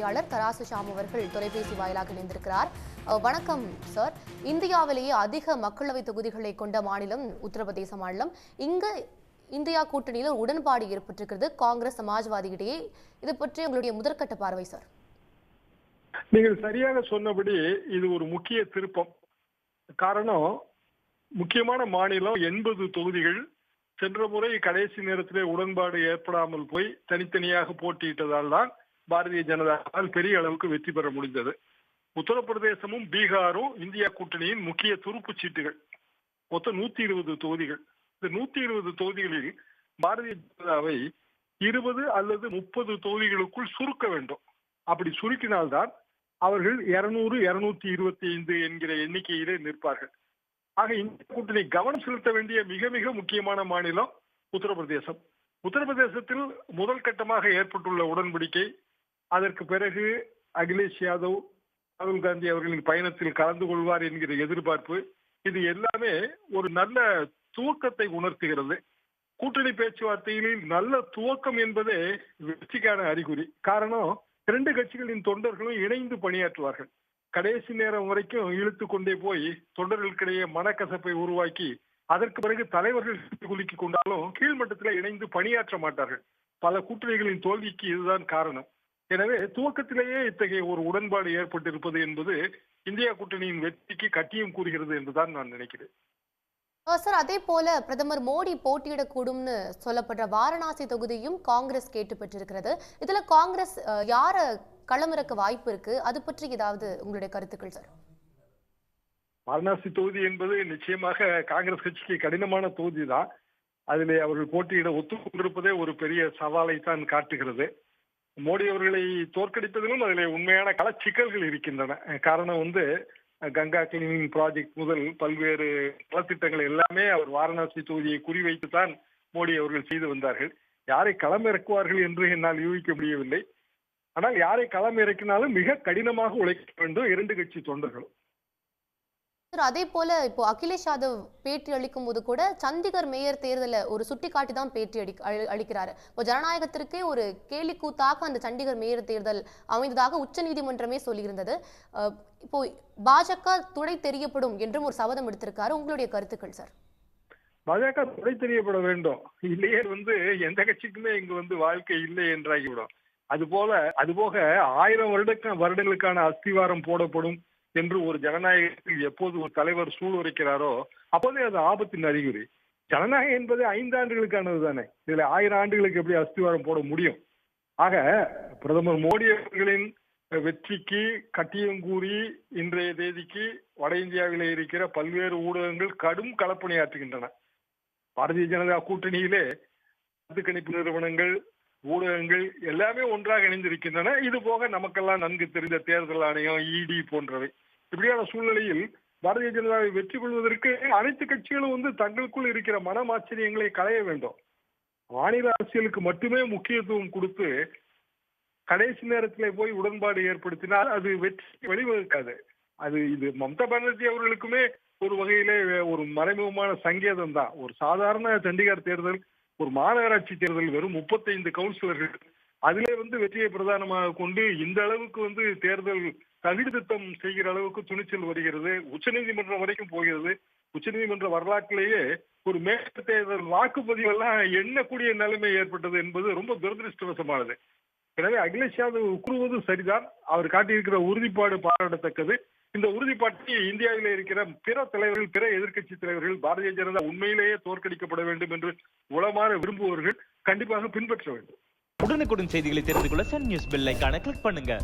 செய்தியாளர் தராசு ஷாம் அவர்கள் தொலைபேசி வாயிலாக இணைந்திருக்கிறார். வணக்கம் சார். இந்தியாவிலேயே அதிக மக்களவை தொகுதிகளை கொண்ட மாநிலம் உத்தரப்பிரதேச மாநிலம். இங்கு இந்தியா கூட்டணியில் உடன்பாடு ஏற்பட்டிருக்கிறது. காங்கிரஸ் சமாஜ்வாதி இடையே. இது பற்றி உங்களுடைய முதற்கட்ட பார்வை சார். நீங்கள் சரியாக சொன்னபடி இது ஒரு முக்கிய திருப்பம். காரணம் முக்கியமான மாநிலம் எண்பது தொகுதிகள் சென்ற முறை கடைசி நேரத்திலே உடன்பாடு ஏற்படாமல் போய் தனித்தனியாக போட்டியிட்டதால் தான் பாரதிய ஜனதாவால் பெரிய அளவுக்கு வெற்றி பெற முடிந்தது. உத்தரப்பிரதேசமும் பீகாரும் இந்தியா கூட்டணியின் முக்கிய துருப்பு சீட்டுகள். மொத்தம் நூத்தி இருபது தொகுதிகள். இந்த நூத்தி இருபது தொகுதிகளில் பாரதிய ஜனதாவை இருபது அல்லது முப்பது தொகுதிகளுக்குள் சுருக்க வேண்டும். அப்படி சுருக்கினால்தான் அவர்கள் இருநூறு இருநூத்தி இருபத்தி ஐந்து என்கிற எண்ணிக்கையிலே நிற்பார்கள். ஆக இந்த கூட்டணி கவனம் செலுத்த வேண்டிய மிக மிக முக்கியமான மாநிலம் உத்தரப்பிரதேசம். உத்தரப்பிரதேசத்தில் முதல் கட்டமாக ஏற்பட்டுள்ள உடன்படிக்கை அதற்கு பிறகு அகிலேஷ் யாதவ் ராகுல் காந்தி அவர்களின் பயணத்தில் கலந்து கொள்வார் என்கிற எதிர்பார்ப்பு. இது எல்லாமே ஒரு நல்ல துவக்கத்தை உணர்த்துகிறது. கூட்டணி பேச்சுவார்த்தைகளில் நல்ல துவக்கம் என்பதே வெற்றிக்கான அறிகுறி. காரணம் இரண்டு கட்சிகளின் தொண்டர்களும் இணைந்து பணியாற்றுவார்கள். கடைசி நேரம் வரைக்கும் இழுத்து கொண்டே போய் தொண்டர்களுக்கிடையே மனக்கசப்பை உருவாக்கி அதற்கு பிறகு தலைவர்கள் குலுக்கி கொண்டாலும் கீழ்மட்டத்தில் இணைந்து பணியாற்ற மாட்டார்கள். பல கூட்டணிகளின் தோல்விக்கு இதுதான் காரணம். எனவே துவக்கத்திலேயே இத்தகைய ஒரு உடன்பாடு ஏற்பட்டிருப்பது என்பது இந்தியா கூட்டணியின் வெற்றிக்கு கட்டியம் கூறுகிறது என்றுதான் நான் நினைக்கிறேன். சார் அதே போல பிரதமர் மோடி போட்டியிடக்கூடும்னு சொல்லப்படுற வாரணாசி தொகுதியும் காங்கிரஸ் கேட்டு பெற்றிருக்கிறது. இதுல காங்கிரஸ் யார களமிறக்க வாய்ப்பு இருக்கு? அது பற்றி ஏதாவது உங்களுடைய கருத்துக்கள் சார்? வாரணாசி தொகுதி என்பது நிச்சயமாக காங்கிரஸ் கட்சிக்கு கடினமான தொகுதி தான் அதிலே அவர்கள் போட்டியிட ஒத்துக்கொண்டிருப்பதே ஒரு பெரிய சவாலை தான் காட்டுகிறது. மோடி அவர்களை தோற்கடிப்பதிலும் அதில் உண்மையான கள சிக்கல்கள் இருக்கின்றன. காரணம் வந்து கங்கா கிளீனிங் ப்ராஜெக்ட் முதல் பல்வேறு நலத்திட்டங்கள் எல்லாமே அவர் வாரணாசி தொகுதியை குறிவைத்து தான் மோடி அவர்கள் செய்து வந்தார்கள். யாரை களம் இறக்குவார்கள் என்று என்னால் யூகிக்க முடியவில்லை. ஆனால் யாரை களம் இறக்கினாலும் மிக கடினமாக உழைக்க வேண்டும் இரண்டு கட்சி தொண்டர்களும். சார் அதே போல இப்போ அகிலேஷ் யாதவ் பேட்டி அளிக்கும் போது கூட சண்டிகர் மேயர் தேர்தலில் ஒரு சுட்டி காட்டி தான் பேட்டி அடி அளிக்கிறாரு. இப்போ ஜனநாயகத்திற்கே ஒரு கேலி கூத்தாக அந்த சண்டிகர் மேயர் தேர்தல் அமைந்ததாக உச்சநீதிமன்றமே சொல்லியிருந்தது. இப்போ பாஜக துணை தெரியப்படும் என்றும் ஒரு சபதம் எடுத்திருக்காரு. உங்களுடைய கருத்துக்கள் சார்? பாஜக துணை தெரியப்பட வேண்டும். இல்லையே வந்து எந்த கட்சிக்குமே இங்கு வந்து வாழ்க்கை இல்லை என்றாகிவிடும். அது போல அது போக ஆயிரம் வருடக்க வருடங்களுக்கான அஸ்திவாரம் போடப்படும். என்று ஒரு ஜனநாயகத்தில் எப்போது ஒரு தலைவர் சூழ்வரைக்கிறாரோ அப்போதே அது ஆபத்தின் அறிகுறி. ஜனநாயகம் என்பது ஐந்து ஆண்டுகளுக்கானது தானே. இதுல ஆயிரம் ஆண்டுகளுக்கு எப்படி அஸ்திவாரம் போட முடியும்? ஆக பிரதமர் மோடி அவர்களின் வெற்றிக்கு கட்டியம் கூறி இன்றைய தேதிக்கு வட இந்தியாவிலே இருக்கிற பல்வேறு ஊடகங்கள் கடும் களப்பணியாற்றுகின்றன பாரதிய ஜனதா கூட்டணியிலே கருத்து கணிப்பு நிறுவனங்கள் ஊடகங்கள் எல்லாமே ஒன்றாக இணைந்திருக்கின்றன. இது போக நமக்கெல்லாம் நன்கு தெரிந்த தேர்தல் ஆணையம் இடி போன்றவை. இப்படியான சூழ்நிலையில் பாரதிய ஜனதாவை வெற்றி கொள்வதற்கு அனைத்து கட்சிகளும் வந்து தங்களுக்குள் இருக்கிற மனமாச்சரியங்களை களைய வேண்டும். மாநில அரசியலுக்கு மட்டுமே முக்கியத்துவம் கொடுத்து கடைசி நேரத்திலே போய் உடன்பாடு ஏற்படுத்தினால் அது வெற்றி வழிவகுக்காது. அது இது மம்தா பானர்ஜி அவர்களுக்குமே ஒரு வகையிலே ஒரு மறைமுகமான சங்கேதம் தான் ஒரு சாதாரண சண்டிகார் தேர்தல் ஒரு மாநகராட்சி தேர்தல் வெறும் முப்பத்தைந்து கவுன்சிலர்கள் அதிலே வந்து வெற்றியை பிரதானமாக கொண்டு இந்த அளவுக்கு வந்து தேர்தல் தகுதி திட்டம் செய்கிற அளவுக்கு துணிச்சல் வருகிறது. உச்சநீதிமன்றம் வரைக்கும் போகிறது. உச்சநீதிமன்ற வரலாற்றிலேயே ஒரு மேற்கு தேர்தல் வாக்குப்பதிவெல்லாம் எண்ணக்கூடிய நிலைமை ஏற்பட்டது என்பது ரொம்ப துரதிருஷ்டவசமானது. எனவே அகிலேஷ் யாதவ் உக்குறுவது சரிதான். அவர் காட்டியிருக்கிற உறுதிப்பாடு பாராட்டத்தக்கது. இந்த உறுதிப்பாட்டை இந்தியாவில் இருக்கிற பிற தலைவர்கள் பிற எதிர்க்கட்சி தலைவர்கள் பாரதிய ஜனதா உண்மையிலேயே தோற்கடிக்கப்பட வேண்டும் என்று உளமாற விரும்புவர்கள் கண்டிப்பாக பின்பற்ற வேண்டும். உடனுக்குடன் செய்திகளை தெரிந்து கொள்ள சன் நியூஸ் பெல் ஐக்கான கிளிக் பண்ணுங்க.